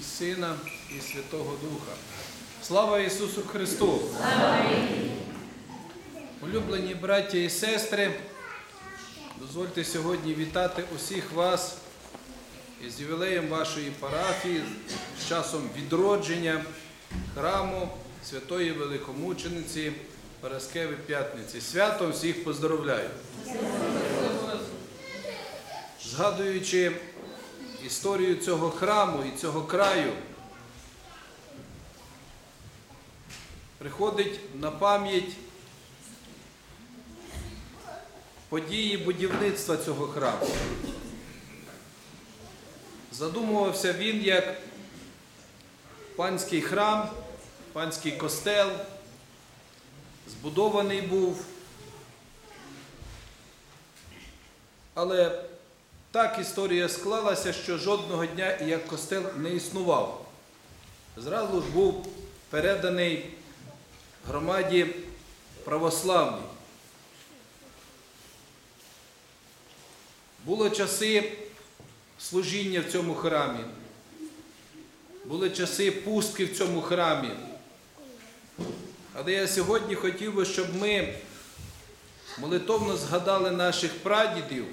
І Сина, і Святого Духа. Слава Ісусу Христу! Улюблені браття і сестри, дозвольте сьогодні вітати усіх вас із ювілеєм вашої парафії, з часом відродження храму Святої Великомучениці Параскеви П'ятниці. Святом всіх поздоровляю. Згадуючи історію цього храму і цього краю, приходить на пам'ять події будівництва цього храму. Задумувався він як панський храм, панський костел, збудований був. Але так історія склалася, що жодного дня як костел не існував. Зразу ж був переданий громаді православній. Були часи служіння в цьому храмі, були часи пустки в цьому храмі. Але я сьогодні хотів би, щоб ми молитовно згадали наших прадідів,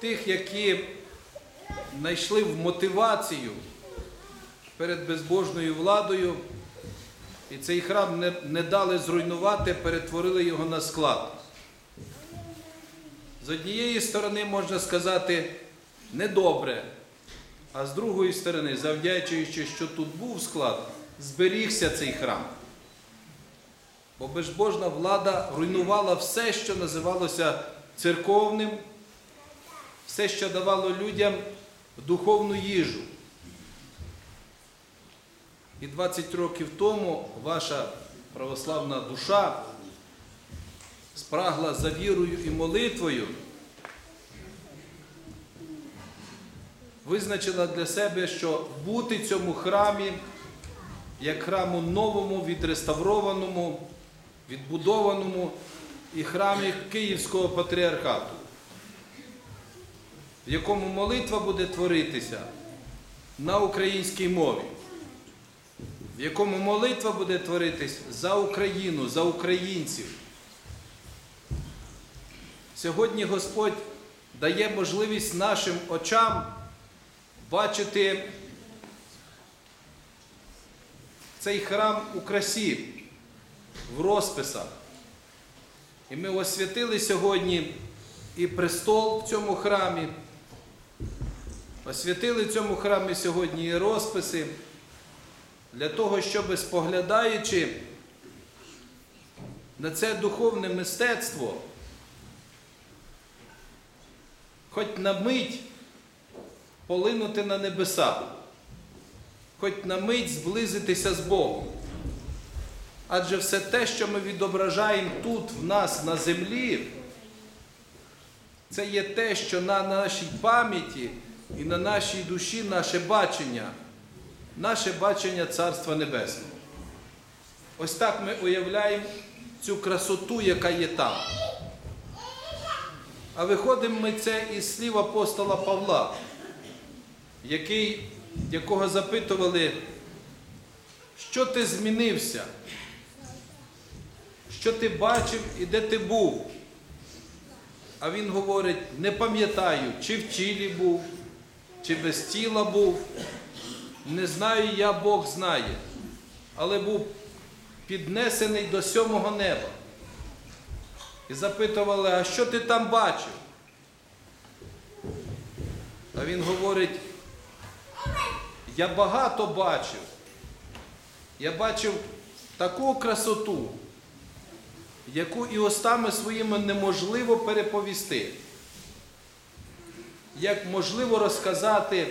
тих, які знайшли в мотивацію перед безбожною владою, і цей храм не, не дали зруйнувати, перетворили його на склад. З однієї сторони, можна сказати, недобре, а з другої сторони, завдячуючи, що тут був склад, зберігся цей храм. Бо безбожна влада руйнувала все, що називалося церковним, все, що давало людям духовну їжу. І 20 років тому ваша православна душа спрагла за вірою і молитвою, визначила для себе, що бути цьому храмі, як храму новому, відреставрованому, відбудованому і храмі Київського патріархату, в якому молитва буде творитися на українській мові, в якому молитва буде творитись за Україну, за українців. Сьогодні Господь дає можливість нашим очам бачити цей храм у красі, в розписах. І ми освятили сьогодні і престол в цьому храмі, освятили цьому храмі сьогодні і розписи, для того, щоб споглядаючи на це духовне мистецтво, хоч на мить полинути на небеса, хоч на мить зблизитися з Богом. Адже все те, що ми відображаємо тут, в нас на землі, це є те, що на нашій пам'яті і на нашій душі наше бачення, наше бачення Царства Небесного. Ось так ми уявляємо цю красоту, яка є там. А виходимо ми це із слів апостола Павла, який, якого запитували, що ти змінився, що ти бачив і де ти був. А він говорить, не пам'ятаю, чи в тілі був, чи без тіла був. Не знаю я, Бог знає, але був піднесений до сьомого неба. І запитували, а що ти там бачив? А він говорить, я багато бачив. Я бачив таку красоту, яку і устами своїми неможливо переповісти. Як можливо розказати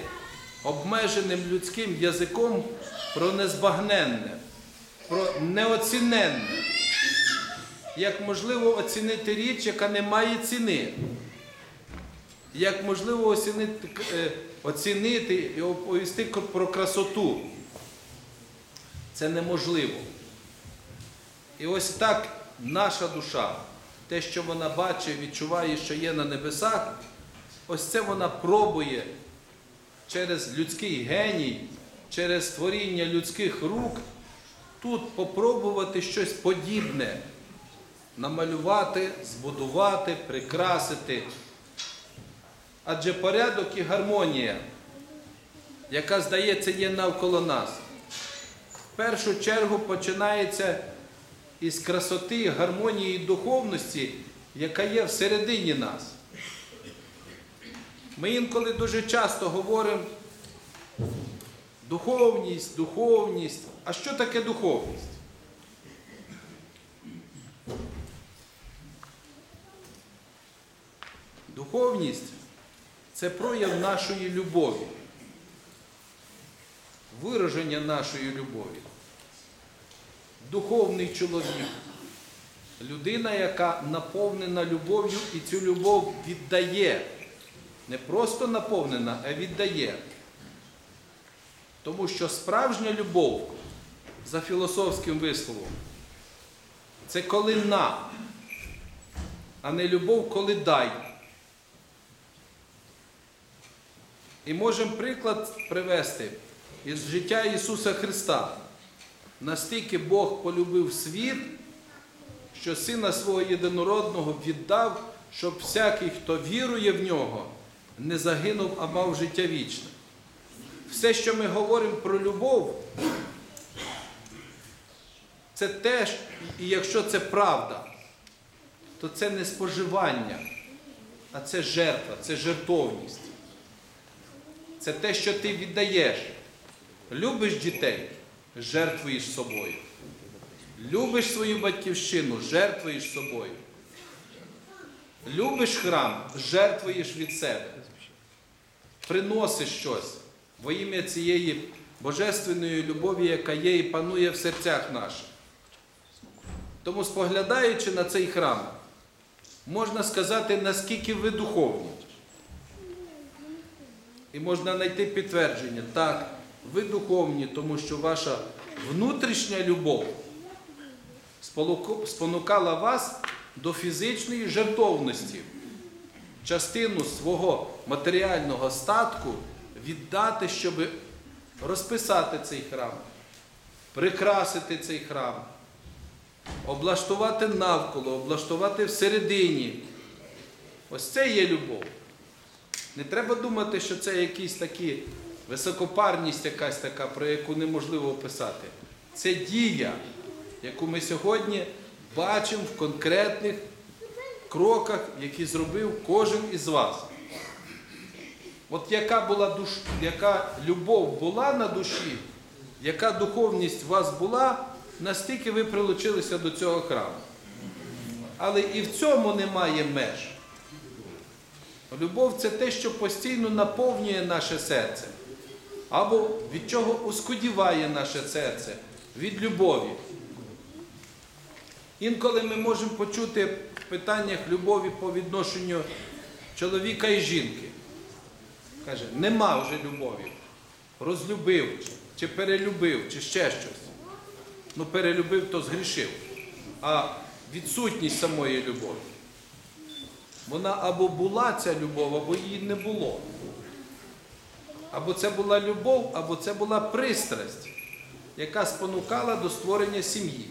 обмеженим людським язиком про незбагненне, про неоціненне як можливо оцінити річ, яка не має ціни. Як можливо оцінити, е, оцінити і оповісти про красоту. Це неможливо. І ось так наша душа, те, що вона бачить, відчуває, що є на небесах, ось це вона пробує через людський геній, через створіння людських рук, тут попробувати щось подібне намалювати, збудувати, прикрасити. Адже порядок і гармонія, яка, здається, є навколо нас, в першу чергу починається із красоти, гармонії і духовності, яка є всередині нас. Ми інколи дуже часто говоримо духовність, духовність. А що таке духовність? Духовність це прояв нашої любові, вираження нашої любові. Духовний чоловік, людина, яка наповнена любов'ю і цю любов віддає. Не просто наповнена, а віддає. Тому що справжня любов, за філософським висловом, це коли на, а не любов, коли дай. І можемо приклад привести із життя Ісуса Христа. Настільки Бог полюбив світ, що Сина свого єдинородного віддав, щоб всякий, хто вірує в нього, не загинув, а мав життя вічне. Все, що ми говоримо про любов, це теж, і якщо це правда, то це не споживання, а це жертва, це жертовність. Це те, що ти віддаєш. Любиш дітей, жертвуєш собою. Любиш свою батьківщину, жертвуєш собою. Любиш храм, жертвуєш від себе. Приносиш щось во ім'я цієї божественної любові, яка є і панує в серцях наших. Тому, споглядаючи на цей храм, можна сказати, наскільки ви духовні. І можна знайти підтвердження. Так, ви духовні, тому що ваша внутрішня любов спонукала вас до фізичної жертовності, частину свого матеріального статку віддати, щоб розписати цей храм, прикрасити цей храм, облаштувати навколо, облаштувати всередині. Ось це є любов. Не треба думати, що це якісь такі високопарність якась така, про яку неможливо описати. Це дія, яку ми сьогодні бачимо в конкретних кроках, які зробив кожен із вас. От яка була душ, яка любов була на душі, яка духовність у вас була, настільки ви прилучилися до цього храму. Але і в цьому немає меж. Любов це те, що постійно наповнює наше серце, або від чого ускудіває наше серце, від любові. Інколи ми можемо почути питаннях любові по відношенню чоловіка і жінки. Каже, нема вже любові. Розлюбив, чи, перелюбив, чи ще щось. Ну, перелюбив, то згрішив. А відсутність самої любові. Вона або була ця любов, або її не було. Або це була любов, або це була пристрасть, яка спонукала до створення сім'ї.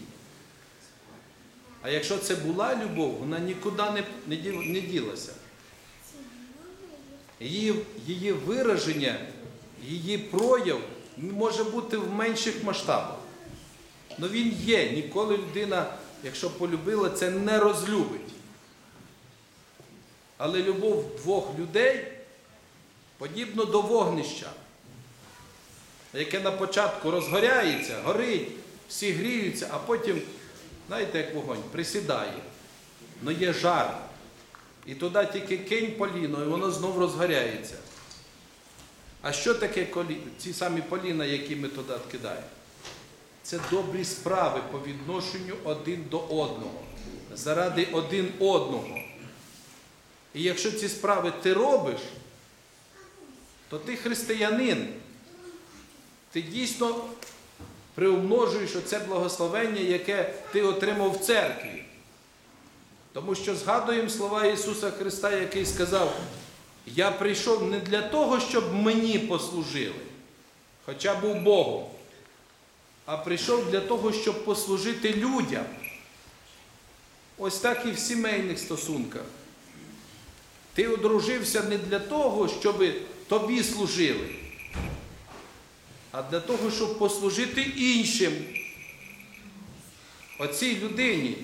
А якщо це була любов, вона нікуди не, не, ділася. Її, її вираження, її прояв може бути в менших масштабах. Але він є. Ніколи людина, якщо полюбила, це не розлюбить. Але любов двох людей подібно до вогнища, яке на початку розгоряється, горить, всі гріються, а потім, знаєте, як вогонь, присідає. Но є жар. І туди тільки кинь поліно, і воно знов розгоряється. А що таке колі... ці самі поліна, які ми туди кидаємо? Це добрі справи по відношенню один до одного, заради один одного. І якщо ці справи ти робиш, то ти християнин. Ти дійсно приумножуєш оце благословення, яке ти отримав в церкві. Тому що згадуємо слова Ісуса Христа, який сказав, я прийшов не для того, щоб мені послужили, хоча був Богом, а прийшов для того, щоб послужити людям. Ось так і в сімейних стосунках. Ти одружився не для того, щоб тобі служили, а для того, щоб послужити іншим. Оцій людині,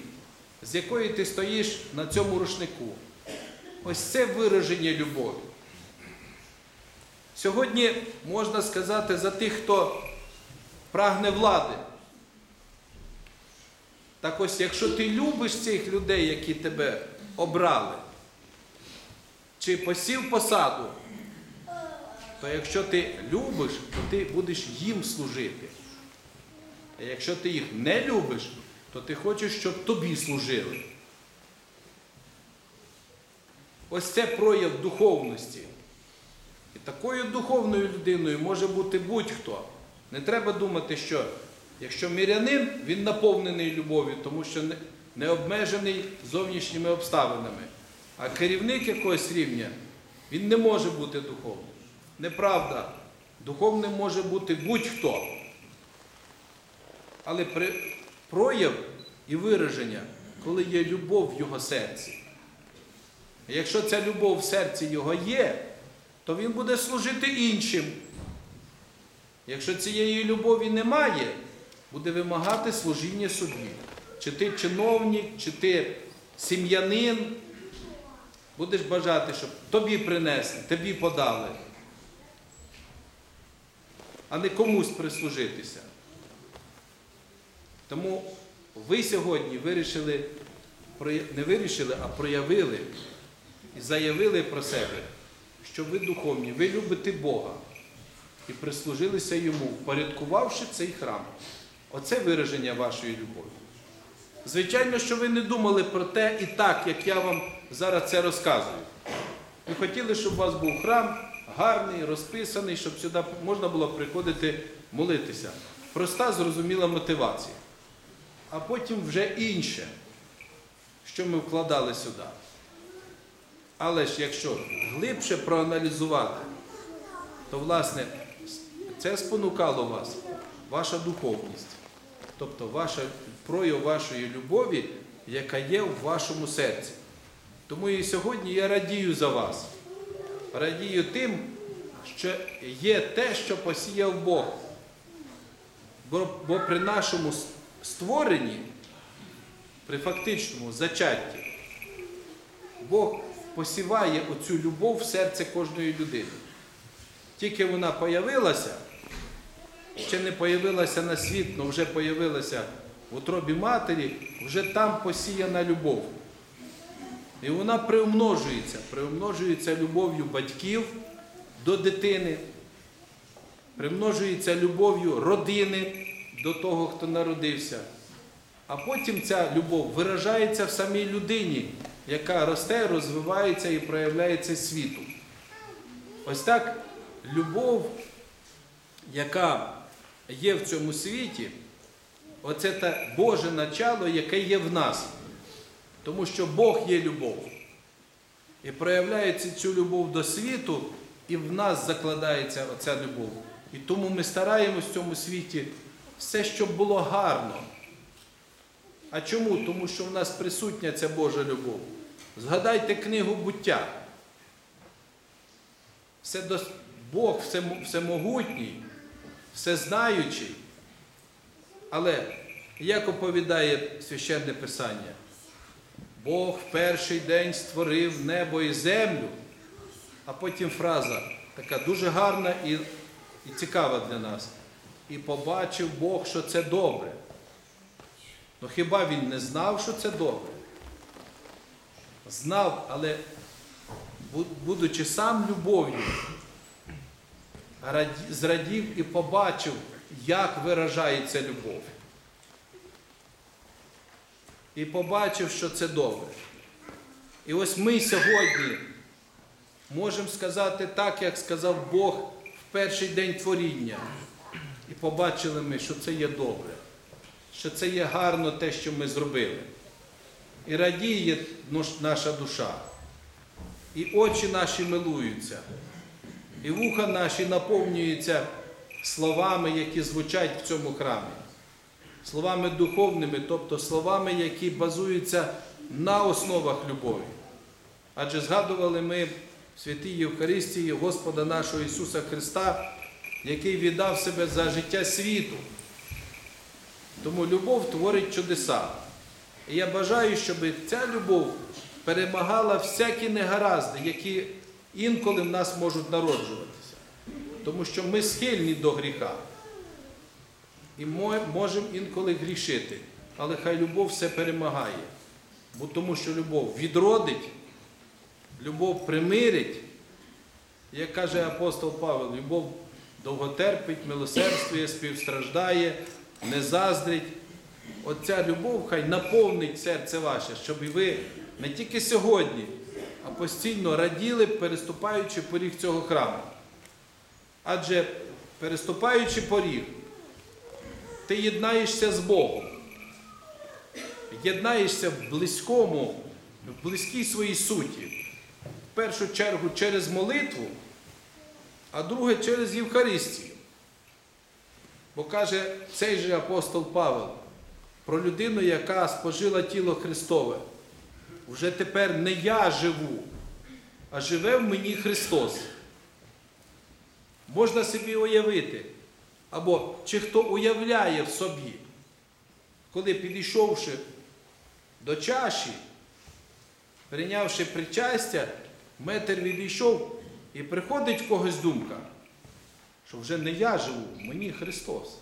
з якою ти стоїш на цьому рушнику. Ось це вираження любові. Сьогодні можна сказати за тих, хто прагне влади. Так ось, якщо ти любиш цих людей, які тебе обрали, чи посів посаду, то якщо ти любиш, то ти будеш їм служити. А якщо ти їх не любиш, то ти хочеш, щоб тобі служили. Ось це прояв духовності. І такою духовною людиною може бути будь-хто. Не треба думати, що якщо мірянин, він наповнений любов'ю, тому що не- обмежений зовнішніми обставинами. А керівник якогось рівня, він не може бути духовним. Неправда. Духовним може бути будь-хто. Але при, прояв і вираження, коли є любов в його серці. Якщо ця любов в серці його є, то він буде служити іншим. Якщо цієї любові немає, буде вимагати служіння собі. Чи ти чиновник, чи ти сім'янин, будеш бажати, щоб тобі принесли, тобі подали, а не комусь прислужитися. Тому ви сьогодні вирішили, не вирішили, а проявили і заявили про себе, що ви духовні, ви любите Бога і прислужилися йому, впорядкувавши цей храм. Оце вираження вашої любові. Звичайно, що ви не думали про те і так, як я вам зараз це розказую. Ви хотіли, щоб у вас був храм гарний, розписаний, щоб сюди можна було приходити молитися. Проста, зрозуміла мотивація. А потім вже інше, що ми вкладали сюди. Але ж якщо глибше проаналізувати, то власне це спонукало вас, ваша духовність, тобто ваша, прояв вашої любові, яка є в вашому серці. Тому і сьогодні я радію за вас. Радію тим, що є те, що посіяв Бог. Бо, бо при нашому створенні, при фактичному зачатті, Бог посіває оцю любов в серце кожної людини. Тільки вона появилася, ще не появилася на світ, але вже появилася в утробі матері, вже там посіяна любов. І вона приумножується, приумножується любов'ю батьків до дитини, примножується любов'ю родини до того, хто народився. А потім ця любов виражається в самій людині, яка росте, розвивається і проявляється світу. Ось так любов, яка є в цьому світі, оце те Боже начало, яке є в нас. Тому що Бог є любов. І проявляється цю любов до світу, і в нас закладається оця любов. І тому ми стараємось в цьому світі все, щоб було гарно. А чому? Тому що в нас присутня ця Божа любов. Згадайте книгу буття. Все дос... Бог всемо- всемогутній, всезнаючий. Але як оповідає священне Писання, Бог в перший день створив небо і землю, а потім фраза така дуже гарна і, і цікава для нас. І побачив Бог, що це добре. Ну хіба він не знав, що це добре? Знав, але будучи сам любов'ю, зрадів і побачив, як виражається любов. І побачив, що це добре. І ось ми сьогодні можемо сказати так, як сказав Бог в перший день творіння. І побачили ми, що це є добре, що це є гарно те, що ми зробили. І радіє наша душа. і очі наші милуються, і вуха наші наповнюються словами, які звучать в цьому храмі. Словами духовними, тобто словами, які базуються на основах любові. Адже згадували ми в святій Євхаристії Господа нашого Ісуса Христа, який віддав себе за життя світу. Тому любов творить чудеса. І я бажаю, щоб ця любов перемагала всякі негаразди, які інколи в нас можуть народжуватися. Тому що ми схильні до гріха. І мо- можемо інколи грішити. Але хай любов все перемагає. Бо тому що любов відродить, любов примирить. Як каже апостол Павел, любов довготерпить, милосердствує, співстраждає, не заздрить. Оця любов хай наповнить серце ваше, щоб і ви не тільки сьогодні, а постійно раділи, переступаючи поріг цього храму. Адже переступаючи поріг, ти єднаєшся з Богом, єднаєшся в близькому, в близькій своїй суті. В першу чергу через молитву, а друге через Євхаристію. Бо каже цей же апостол Павел про людину, яка спожила тіло Христове. Вже тепер не я живу, а живе в мені Христос. Можна собі уявити, або чи хто уявляє в собі, коли підійшовши до чаші, прийнявши причастя, метр відійшов і приходить в когось думка, що вже не я живу, мені Христос.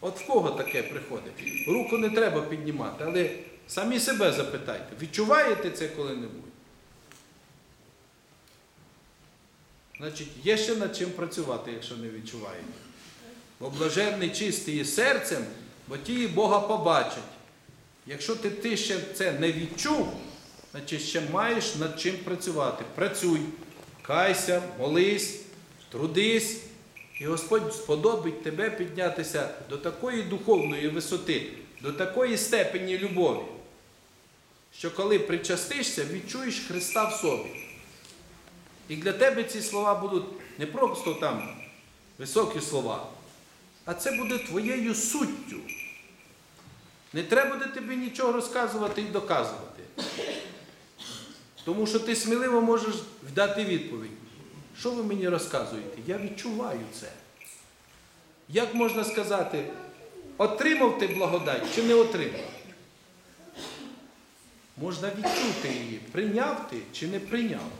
От в кого таке приходить? Руку не треба піднімати, але самі себе запитайте, відчуваєте це коли-небудь? Значить, є ще над чим працювати, якщо не відчуваєте. Бо блаженний чистий серцем, бо ті Бога побачать. Якщо ти, ти ще це не відчув, значить ще маєш над чим працювати. Працюй, кайся, молись, трудись, і Господь сподобить тебе піднятися до такої духовної висоти, до такої степені любові, що коли причастишся, відчуєш Христа в собі. І для тебе ці слова будуть не просто там високі слова, а це буде твоєю суттю. Не треба буде тобі нічого розказувати і доказувати. Тому що ти сміливо можеш дати відповідь. Що ви мені розказуєте? Я відчуваю це. Як можна сказати, отримав ти благодать чи не отримав? Можна відчути її, прийняв ти чи не прийняв.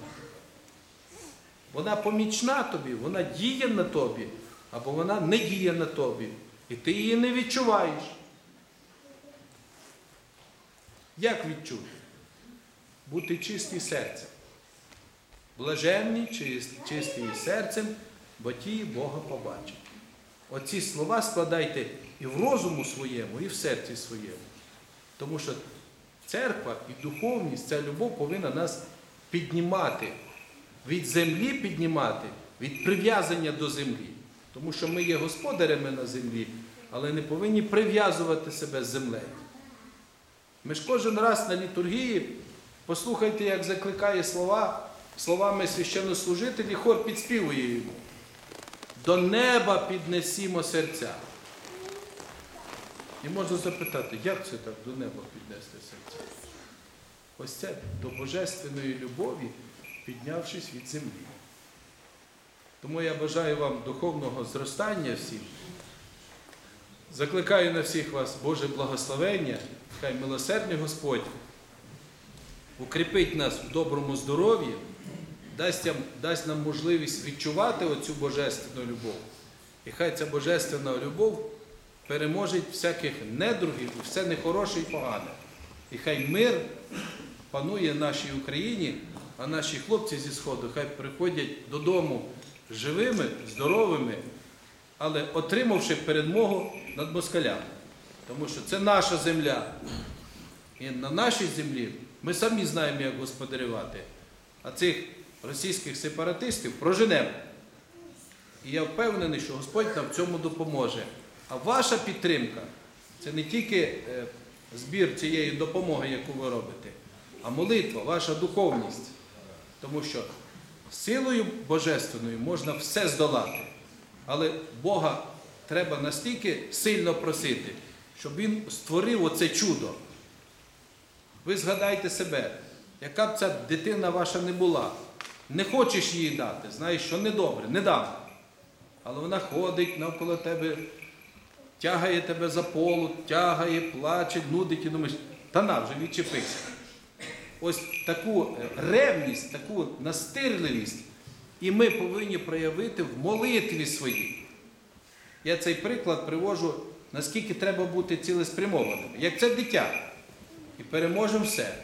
Вона помічна тобі, вона діє на тобі, або вона не діє на тобі. І ти її не відчуваєш. Як відчути? Бути чисті серцем. Блаженні, чис- чисті серцем, бо ті Бога побачать. Оці слова складайте і в розуму своєму, і в серці своєму. Тому що церква і духовність, ця любов повинна нас піднімати, від землі піднімати, від прив'язання до землі. Тому що ми є господарями на землі, але не повинні прив'язувати себе з землею. Ми ж кожен раз на літургії, послухайте, як закликає слова, словами священнослужителі, хор підспівує йому. До неба піднесімо серця. І можна запитати, як це так до неба піднести серця? Ось це до божественної любові, піднявшись від землі. Тому я бажаю вам духовного зростання всім. Закликаю на всіх вас Боже благословення, хай милосердний Господь укріпить нас в доброму здоров'ї, дасть, дасть нам можливість відчувати оцю божественну любов. І хай ця божественна любов переможе всяких недругів все нехороше і погане. І хай мир панує нашій Україні, а наші хлопці зі Сходу хай приходять додому живими, здоровими, але отримавши перемогу над москалями. Тому що це наша земля. І на нашій землі ми самі знаємо, як господарювати. А цих російських сепаратистів проженемо. І я впевнений, що Господь нам в цьому допоможе. А ваша підтримка це не тільки е, збір цієї допомоги, яку ви робите, а молитва, ваша духовність. Тому що силою божественною можна все здолати. Але Бога треба настільки сильно просити, щоб Він створив оце чудо. Ви згадайте себе, яка б ця дитина ваша не була. Не хочеш їй дати, знаєш, що недобре, не дам. Але вона ходить навколо тебе, тягає тебе за полу, тягає, плаче, нудить і думаєш, та на вже відчепися. Ось таку ревність, таку настирливість, і ми повинні проявити в молитві своїй. Я цей приклад привожу, наскільки треба бути цілеспрямованим, як це дитя. І переможемо все.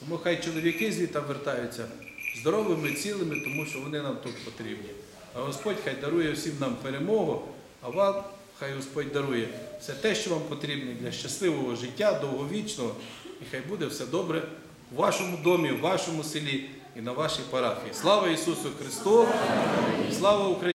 Тому хай чоловіки звідти вертаються здоровими, цілими, тому що вони нам тут потрібні. А Господь хай дарує всім нам перемогу, а вам хай Господь дарує все те, що вам потрібно для щасливого життя, довговічного, і хай буде все добре у вашому домі, в вашому селі і на вашій парафії. Слава Ісусу Христу! Слава Україні!